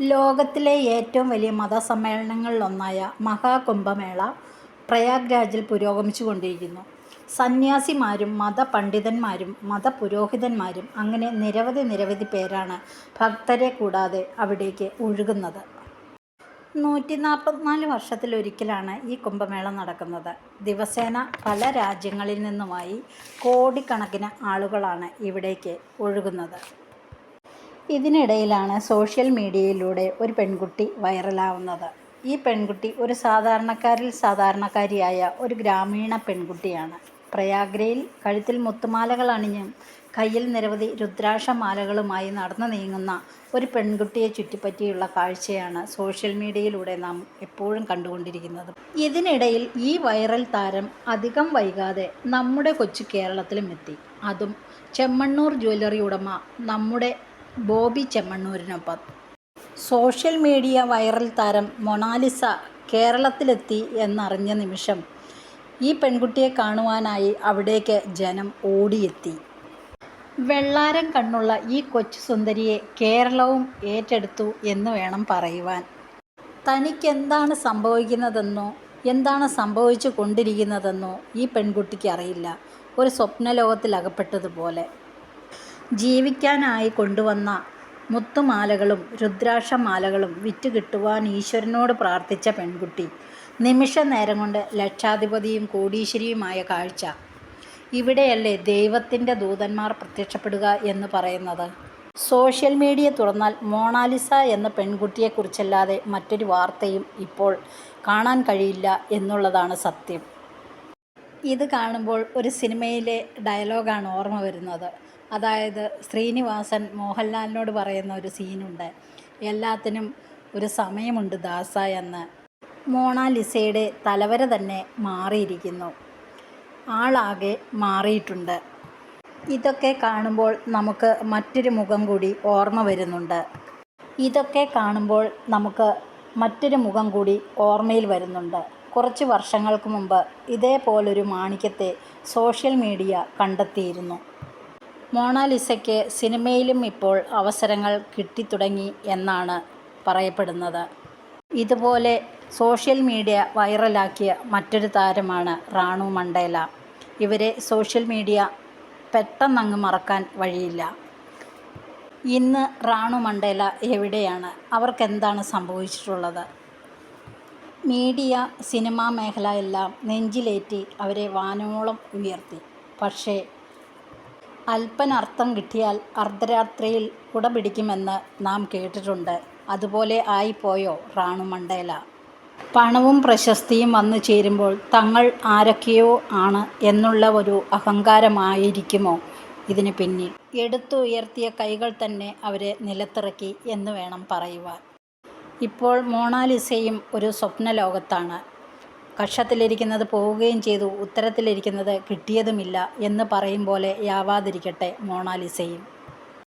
ലോകത്തിലെ ഏറ്റവും വലിയ മതസമ്മേളനങ്ങളിലൊന്നായ മഹാകുംഭമേള പ്രയാഗ്രാജിൽ പുരോഗമിച്ചു കൊണ്ടിരിക്കുന്നു സന്യാസിമാരും മതപണ്ഡിതന്മാരും മതപുരോഹിതന്മാരും അങ്ങനെ നിരവധി നിരവധി പേരാണ് ഭക്തരെ കൂടാതെ അവിടേക്ക് ഒഴുകുന്നത്. നൂറ്റി നാൽപ്പത്തിനാല് വർഷത്തിലൊരിക്കലാണ് ഈ കുംഭമേള നടക്കുന്നത്. ദിവസേന പല രാജ്യങ്ങളിൽ നിന്നുമായി കോടിക്കണക്കിന് ആളുകളാണ് ഇവിടേക്ക് ഒഴുകുന്നത്. ഇതിനിടയിലാണ് സോഷ്യൽ മീഡിയയിലൂടെ ഒരു പെൺകുട്ടി വൈറലാവുന്നത്. ഈ പെൺകുട്ടി ഒരു സാധാരണക്കാരിൽ സാധാരണക്കാരിയായ ഒരു ഗ്രാമീണ പെൺകുട്ടിയാണ്. പ്രയാഗ്രയിൽ കഴുത്തിൽ മുത്തുമാലകൾ അണിഞ്ഞും കയ്യിൽ നിരവധി രുദ്രാക്ഷമാലകളുമായി നടന്നു നീങ്ങുന്ന ഒരു പെൺകുട്ടിയെ ചുറ്റിപ്പറ്റിയുള്ള കാഴ്ചയാണ് സോഷ്യൽ മീഡിയയിലൂടെ നാം എപ്പോഴും കണ്ടുകൊണ്ടിരിക്കുന്നത്. ഇതിനിടയിൽ ഈ വൈറൽ താരം അധികം വൈകാതെ നമ്മുടെ കൊച്ചു കേരളത്തിലും എത്തി അതും ചെമ്മണ്ണൂർ ജ്വല്ലറി ഉടമ നമ്മുടെ ബോബി ചെമ്മണ്ണൂരിനൊപ്പം. സോഷ്യൽ മീഡിയ വൈറൽ താരം മൊണാലിസ കേരളത്തിലെത്തി എന്നറിഞ്ഞ നിമിഷം ഈ പെൺകുട്ടിയെ കാണുവാനായി അവിടേക്ക് ജനം ഓടിയെത്തി. വെള്ളാരം കണ്ണുള്ള ഈ കൊച്ചു സുന്ദരിയെ കേരളവും ഏറ്റെടുത്തു എന്ന് വേണം പറയുവാൻ. തനിക്കെന്താണ് സംഭവിക്കുന്നതെന്നോ എന്താണ് സംഭവിച്ചു കൊണ്ടിരിക്കുന്നതെന്നോ ഈ പെൺകുട്ടിക്ക് അറിയില്ല. ഒരു സ്വപ്നലോകത്തിലകപ്പെട്ടതുപോലെ. ജീവിക്കാനായി കൊണ്ടുവന്ന മുത്തുമാലകളും രുദ്രാക്ഷമാലകളും വിറ്റുകിട്ടുവാൻ ഈശ്വരനോട് പ്രാർത്ഥിച്ച പെൺകുട്ടി നിമിഷ നേരം കൊണ്ട് ലക്ഷാധിപതിയും കോടീശ്വരിയുമായ കാഴ്ച. ഇവിടെയല്ലേ ദൈവത്തിന്റെ ദൂതന്മാർ പ്രത്യക്ഷപ്പെടുക എന്ന് പറയുന്നത്. സോഷ്യൽ മീഡിയ തുറന്നാൽ മോണാലിസ എന്ന പെൺകുട്ടിയെക്കുറിച്ചല്ലാതെ മറ്റൊരു വാർത്തയും ഇപ്പോൾ കാണാൻ കഴിയില്ല എന്നുള്ളതാണ് സത്യം. ഇത് കാണുമ്പോൾ ഒരു സിനിമയിലെ ഡയലോഗാണ് ഓർമ്മ വരുന്നത്. അതായത് ശ്രീനിവാസൻ മോഹൻലാലിനോട് പറയുന്ന ഒരു സീനുണ്ട്. എല്ലാത്തിനും ഒരു സമയമുണ്ട് ദാസ എന്ന്. മോണാലിസയുടെ തലവര തന്നെ മാറിയിരിക്കുന്നു. ആളാകെ മാറിയിട്ടുണ്ട്. ഇതൊക്കെ കാണുമ്പോൾ നമുക്ക് മറ്റൊരു മുഖം കൂടി ഓർമ്മ വരുന്നുണ്ട്. ഇതൊക്കെ കാണുമ്പോൾ നമുക്ക് മറ്റൊരു മുഖം കൂടി ഓർമ്മയിൽ വരുന്നുണ്ട്. കുറച്ച് വർഷങ്ങൾക്ക് മുമ്പ് ഇതേപോലൊരു മാണിക്യത്തെ സോഷ്യൽ മീഡിയ കണ്ടെത്തിയിരുന്നു. മൊണാലിസയ്ക്ക് സിനിമയിലും ഇപ്പോൾ അവസരങ്ങൾ കിട്ടിത്തുടങ്ങി എന്നാണ് പറയപ്പെടുന്നത്. ഇതുപോലെ സോഷ്യൽ മീഡിയ വൈറലാക്കിയ മറ്റൊരു താരമാണ് റാണു മണ്ടേല. ഇവരെ സോഷ്യൽ മീഡിയ പെട്ടെന്നങ്ങ് മറക്കാൻ വഴിയില്ല. ഇന്ന് റാണു മണ്ടേല എവിടെയാണ്? അവർക്കെന്താണ് സംഭവിച്ചിട്ടുള്ളത്? മീഡിയ, സിനിമാ മേഖല എല്ലാം നെഞ്ചിലേറ്റി അവരെ വാനോളം ഉയർത്തി. പക്ഷേ അല്പനർത്ഥം കിട്ടിയാൽ അർദ്ധരാത്രിയിൽ കുടപിടിക്കുമെന്ന് നാം കേട്ടിട്ടുണ്ട്. അതുപോലെ ആയിപ്പോയോ റാണു മണ്ടേല? പണവും പ്രശസ്തിയും വന്നു ചേരുമ്പോൾ തങ്ങൾ ആരൊക്കെയോ ആണ് എന്നുള്ള ഒരു അഹങ്കാരമായിരിക്കുമോ ഇതിന് പിന്നിൽ? എടുത്തുയർത്തിയ കൈകൾ തന്നെ അവരെ നിലത്തിറക്കി എന്ന് വേണം പറയുവാൻ. ഇപ്പോൾ മോണാലിസയും ഒരു സ്വപ്നലോകത്താണ്. കക്ഷത്തിലിരിക്കുന്നത് പോവുകയും ചെയ്തു ഉത്തരത്തിലിരിക്കുന്നത് കിട്ടിയതുമില്ല എന്ന് പറയും പോലെ യാവാതിരിക്കട്ടെ മൊണാലിസയും.